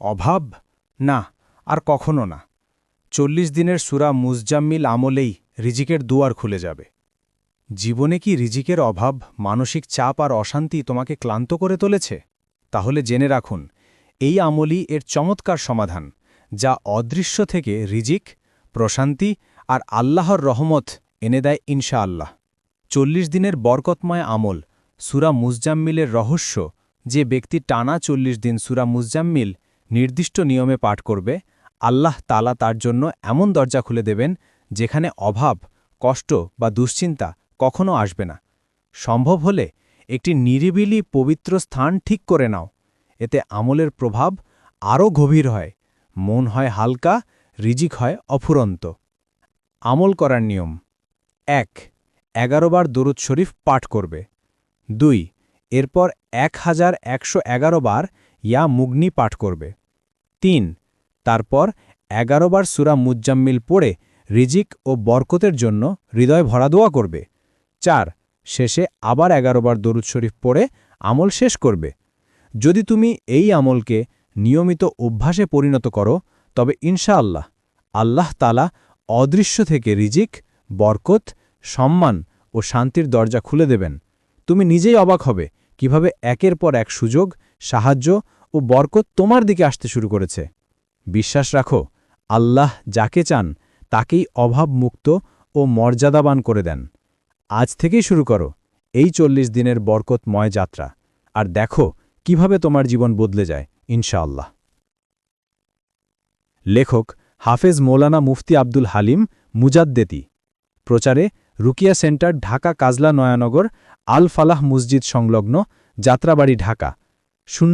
অভাব? না, আর কখনো না। চল্লিশ দিনের সুরা মুজজাম্মিল আমলেই রিজিকের দুয়ার খুলে যাবে। জীবনে কি রিজিকের অভাব, মানসিক চাপ আর অশান্তি তোমাকে ক্লান্ত করে তুলেছে? তাহলে জেনে রাখুন, এই আমলই এর চমৎকার সমাধান, যা অদৃশ্য থেকে রিজিক, প্রশান্তি আর আল্লাহর রহমত এনে দেয় ইনশা আল্লাহ চল্লিশ দিনের বরকতময় আমল, সুরা মুজজাম্মিলের রহস্য, যে ব্যক্তি টানা চল্লিশ দিন সুরা মুজজাম্মিল নির্দিষ্ট নিয়মে পাঠ করবে, আল্লাহ তালা তার জন্য এমন দরজা খুলে দেবেন যেখানে অভাব, কষ্ট বা দুশ্চিন্তা কখনো আসবে না। সম্ভব হলে একটি নিরিবিলি পবিত্র স্থান ঠিক করে নাও। এতে আমলের প্রভাব আরও গভীর হয়, মন হয় হালকা, রিজিক হয় অফুরন্ত। আমল করার নিয়ম। এক, এগারো বার দরুদ শরীফ পাঠ করবে। দুই, এরপর এক হাজার একশো এগারো বার ইয়া মুগ্নি পাঠ করবে। তিন, তারপর এগারোবার সুরা মুজ্জাম্মিল পড়ে রিজিক ও বরকতের জন্য হৃদয় ভরা দোয়া করবে। চার, শেষে আবার এগারোবার দরুদ শরীফ পড়ে আমল শেষ করবে। যদি তুমি এই আমলকে নিয়মিত অভ্যাসে পরিণত করো, তবে ইনশাআল্লাহ আল্লাহ তালা অদৃশ্য থেকে রিজিক, বরকত, সম্মান ও শান্তির দরজা খুলে দেবেন। তুমি নিজেই অবাক হবে কীভাবে একের পর এক সুযোগ, সাহায্য ও বরকত তোমার দিকে আসতে শুরু করেছে। বিশ্বাস রাখো, আল্লাহ যাকে চান, তাকেই অভাবমুক্ত ও মর্যাদাবান করে দেন। আজ থেকেই শুরু করো, এই চল্লিশ দিনের বরকতময় যাত্রা। আর দেখো, কীভাবে তোমার জীবন বদলে যায়, ইনশাআল্লাহ। লেখক, হাফেজ মৌলানা মুফতি আব্দুল হালিম মুজাদ্দেতি প্রচারে রুকিয়া সেন্টার, ঢাকা কাজলা নয়ানগর, আল ফালাহ মসজিদ সংলগ্ন, যাত্রাবাড়ি, ঢাকা। শূন্য